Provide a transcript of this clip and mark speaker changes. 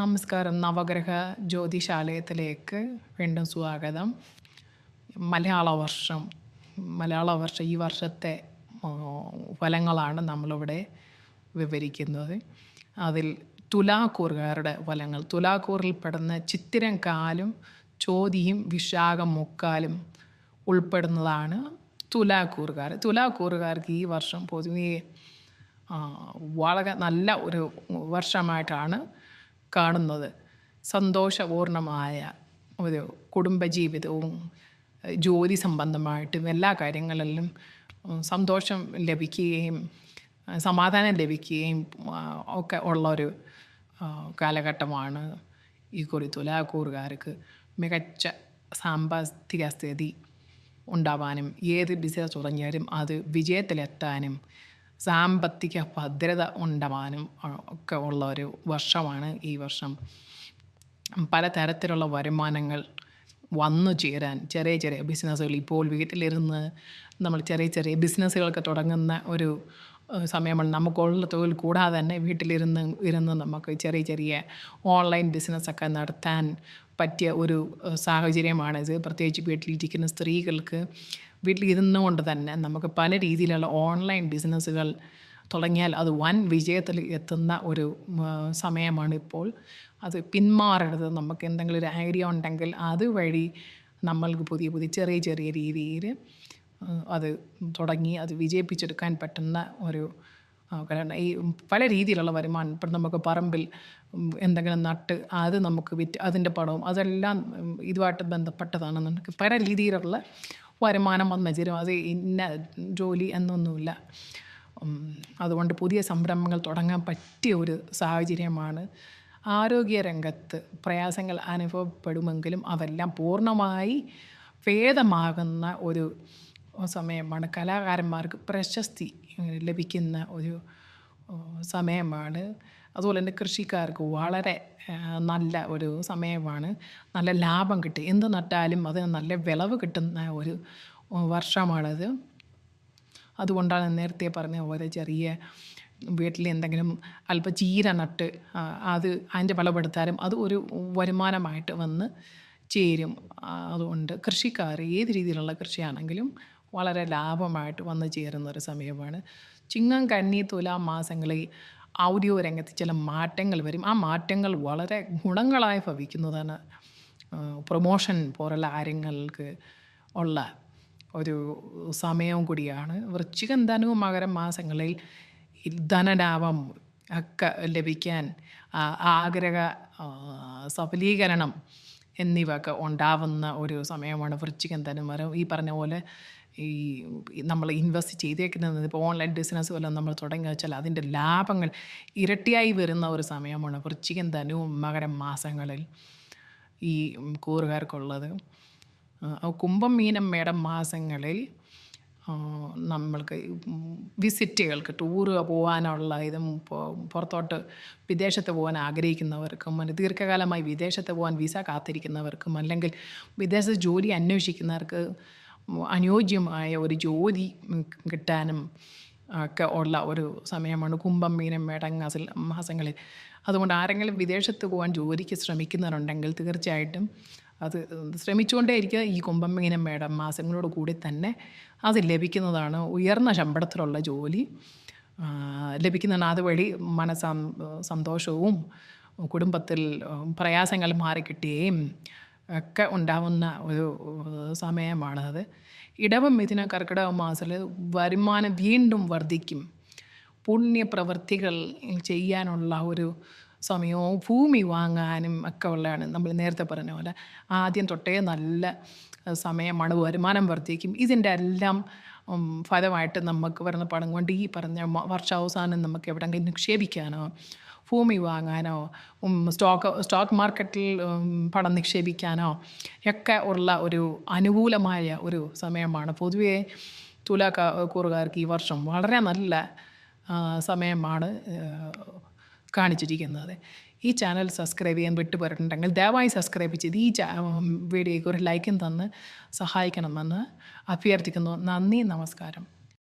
Speaker 1: നമസ്കാരം. നവഗ്രഹ ജ്യോതിശാലയത്തിലേക്ക് വീണ്ടും സ്വാഗതം. മലയാള വർഷം മലയാള വർഷം ഈ വർഷത്തെ ഫലങ്ങളാണ് നമ്മളിവിടെ വിവരിക്കുന്നത്. അതിൽ തുലാക്കൂറുകാരുടെ ഫലങ്ങൾ തുലാക്കൂറിൽ പെടുന്ന ചിത്തിരം കാലും ചോതിയും വിശാഖം മുക്കാലും ഉൾപ്പെടുന്നതാണ് തുലാക്കൂറുകാർ. തുലാക്കൂറുകാർക്ക് ഈ വർഷം പൊതുവേ വളരെ നല്ല ഒരു വർഷമായിട്ടാണ് കാണുന്നത്. സന്തോഷപൂർണമായ ഒരു കുടുംബജീവിതവും ജോലി സംബന്ധമായിട്ടും എല്ലാ കാര്യങ്ങളിലും സന്തോഷം ലഭിക്കുകയും സമാധാനം ലഭിക്കുകയും ഒക്കെ ഉള്ളൊരു കാലഘട്ടമാണ് ഈ കുറി തുലാക്കൂറുകാർക്ക് മികച്ച സാമ്പത്തിക സ്ഥിതി ഉണ്ടാവാനും ഏത് ബിസിനസ് തുടങ്ങിയാലും അത് വിജയത്തിലെത്താനും സാമ്പത്തിക ഭദ്രത ഉണ്ടാവാനും ഒക്കെ ഉള്ള ഒരു വർഷമാണ് ഈ വർഷം. പലതരത്തിലുള്ള വരുമാനങ്ങൾ വന്നു ചേരാൻ ചെറിയ ചെറിയ ബിസിനസ്സുകൾ ഇപ്പോൾ വീട്ടിലിരുന്ന് നമ്മൾ ചെറിയ ചെറിയ ബിസിനസ്സുകളൊക്കെ തുടങ്ങുന്ന ഒരു സമയമാണ്. നമുക്കുള്ള തൊഴിൽ കൂടാതെ തന്നെ വീട്ടിലിരുന്ന് ഇരുന്ന് നമുക്ക് ചെറിയ ചെറിയ ഓൺലൈൻ ബിസിനസ്സൊക്കെ നടത്താൻ പറ്റിയ ഒരു സാഹചര്യമാണിത് പ്രത്യേകിച്ച് വീട്ടിലിരിക്കുന്ന സ്ത്രീകൾക്ക് വീട്ടിലിരുന്നു കൊണ്ട് തന്നെ നമുക്ക് പല രീതിയിലുള്ള ഓൺലൈൻ ബിസിനസ്സുകൾ തുടങ്ങിയാൽ അത് വൻ വിജയത്തിൽ എത്തുന്ന ഒരു സമയമാണ് ഇപ്പോൾ. അത് പിന്മാറരുത്. നമുക്ക് എന്തെങ്കിലും ഒരു ഐഡിയ ഉണ്ടെങ്കിൽ അതുവഴി നമ്മൾക്ക് പുതിയ പുതിയ ചെറിയ ചെറിയ രീതിയിൽ അത് തുടങ്ങി അത് വിജയിപ്പിച്ചെടുക്കാൻ പറ്റുന്ന ഒരു കാരണം ഈ പല രീതിയിലുള്ള വരുമാനം. ഇപ്പം നമുക്ക് പറമ്പിൽ എന്തെങ്കിലും നട്ട് അത് നമുക്ക് വിറ്റ് അതിന്റെ പണവും അതെല്ലാം ഇതുമായിട്ട് ബന്ധപ്പെട്ടതാണെന്നുണ്ടെങ്കിൽ പല രീതിയിലുള്ള വരുമാനം വന്നു ചേരും. അത് ഇന്ന ജോലി എന്നൊന്നുമില്ല. അതുകൊണ്ട് പുതിയ സംരംഭങ്ങൾ തുടങ്ങാൻ പറ്റിയ ഒരു സാഹചര്യമാണ്. ആരോഗ്യരംഗത്ത് പ്രയാസങ്ങൾ അനുഭവപ്പെടുമെങ്കിലും അതെല്ലാം പൂർണമായി ഭേദമാകുന്ന ഒരു സമയമാണ്. കലാകാരന്മാർക്ക് പ്രശസ്തി ലഭിക്കുന്ന ഒരു സമയമാണ്. അതുപോലെ തന്നെ കൃഷിക്കാർക്ക് വളരെ നല്ല ഒരു സമയമാണ്. നല്ല ലാഭം കിട്ടി. എന്ത് നട്ടാലും അതിന് നല്ല വിളവ് കിട്ടുന്ന ഒരു വർഷമാണത്. അതുകൊണ്ടാണ് നേരത്തെ പറഞ്ഞ ഓരോ ചെറിയ വീട്ടിൽ എന്തെങ്കിലും അല്പം ചീര നട്ട് അത് അതിന്റെ വിളവെടുത്താലും അത് ഒരു വരുമാനമായിട്ട് വന്ന് ചേരും. അതുകൊണ്ട് കൃഷിക്കാർ ഏത് രീതിയിലുള്ള കൃഷിയാണെങ്കിലും വളരെ ലാഭമായിട്ട് വന്ന് ചേരുന്ന ഒരു സമയമാണ്. ചിങ്ങം കന്നി തുലാം മാസങ്ങളിൽ ഔദ്യോഗിക രംഗത്ത് ചില മാറ്റങ്ങൾ വരും. ആ മാറ്റങ്ങൾ വളരെ ഗുണങ്ങളായി ഭവിക്കുന്നതാണ്. പ്രൊമോഷൻ പോലുള്ള കാര്യങ്ങൾക്ക് ഉള്ള ഒരു സമയവും കൂടിയാണ്. വൃശ്ചികം ധനവും മകരം മാസങ്ങളിൽ ധനലാഭം ഒക്കെ ലഭിക്കാൻ ആഗ്രഹ സഫലീകരണം എന്നിവ ഒക്കെ ഉണ്ടാവുന്ന ഒരു സമയമാണ് വൃശ്ചികം ധനം മരം ഈ പറഞ്ഞ പോലെ ഈ നമ്മൾ ഇൻവെസ്റ്റ് ചെയ്തേക്കുന്നത് ഇപ്പോൾ ഓൺലൈൻ ബിസിനസ് വല്ലതും നമ്മൾ തുടങ്ങി വെച്ചാൽ അതിന്റെ ലാഭങ്ങൾ ഇരട്ടിയായി വരുന്ന ഒരു സമയമാണ്. വൃശ്ചികം ധനവും മകരം മാസങ്ങളിൽ ഈ കൂറുകാർക്കുള്ളത്. കുംഭം മീനം മേടം മാസങ്ങളിൽ നമ്മൾക്ക് വിസിറ്റുകൾക്ക് ടൂറ് പോകാനുള്ള ഇതും പുറത്തോട്ട് വിദേശത്ത് പോകാൻ ആഗ്രഹിക്കുന്നവർക്കും ദീർഘകാലമായി വിദേശത്ത് പോകാൻ വിസ കാത്തിരിക്കുന്നവർക്കും അല്ലെങ്കിൽ വിദേശ ജോലി അന്വേഷിക്കുന്നവർക്ക് അനുയോജ്യമായ ഒരു ജോലി കിട്ടാനും ഒക്കെ ഉള്ള ഒരു സമയമാണ് കുംഭം മീനം മേടം മാസ മാസങ്ങളിൽ അതുകൊണ്ട് ആരെങ്കിലും വിദേശത്ത് പോകാൻ ജോലിക്ക് ശ്രമിക്കുന്നവരുണ്ടെങ്കിൽ തീർച്ചയായിട്ടും അത് ശ്രമിച്ചുകൊണ്ടേ ഇരിക്കുക. ഈ കുംഭം മീനം മേടം മാസങ്ങളോട് കൂടി തന്നെ അത് ലഭിക്കുന്നതാണ് ഉയർന്ന ശമ്പളത്തിലുള്ള ജോലി. ലഭിക്കുന്നതാണ് അതുവഴി മനസ്സം സന്തോഷവും കുടുംബത്തിൽ പ്രയാസങ്ങൾ മാറിക്കിട്ടുകയും ഒക്കെ ഉണ്ടാവുന്ന ഒരു സമയമാണത്. ഇടവം മിഥുന കർക്കിടക മാസത്തിൽ വരുമാനം വീണ്ടും വർദ്ധിക്കും. പുണ്യപ്രവൃത്തികൾ ചെയ്യാനുള്ള ഒരു സമയവും ഭൂമി വാങ്ങാനും ഒക്കെ ഉള്ളതാണ്. നമ്മൾ നേരത്തെ പറഞ്ഞ പോലെ ആദ്യം തൊട്ടേ നല്ല സമയമാണ് വരുമാനം വർദ്ധിക്കും. ഇതിന്റെ എല്ലാം ഫലമായിട്ട് നമുക്ക് വരുന്ന പണം കൊണ്ട് ഈ പറഞ്ഞ വർഷാവസാനം നമുക്ക് എവിടെയെങ്കിലും നിക്ഷേപിക്കാനോ ഭൂമി വാങ്ങാനോ സ്റ്റോക്ക് സ്റ്റോക്ക് മാർക്കറ്റിൽ പണം നിക്ഷേപിക്കാനോ ഒക്കെ ഉള്ള ഒരു അനുകൂലമായ ഒരു സമയമാണ്. പൊതുവേ തുലാക്കൂറുകാർക്ക് ഈ വർഷം വളരെ നല്ല സമയമാണ് കാണിച്ചിരിക്കുന്നത്. ഈ ചാനൽ സബ്സ്ക്രൈബ് ചെയ്യാൻ വിട്ടുപോയിട്ടുണ്ടെങ്കിൽ ദയവായി സബ്സ്ക്രൈബ് ചെയ്ത് ഈ വീഡിയോയ്ക്ക് ഒരു ലൈക്കും തന്ന് സഹായിക്കണമെന്ന് അഭ്യർത്ഥിക്കുന്നു. നന്ദി നമസ്കാരം.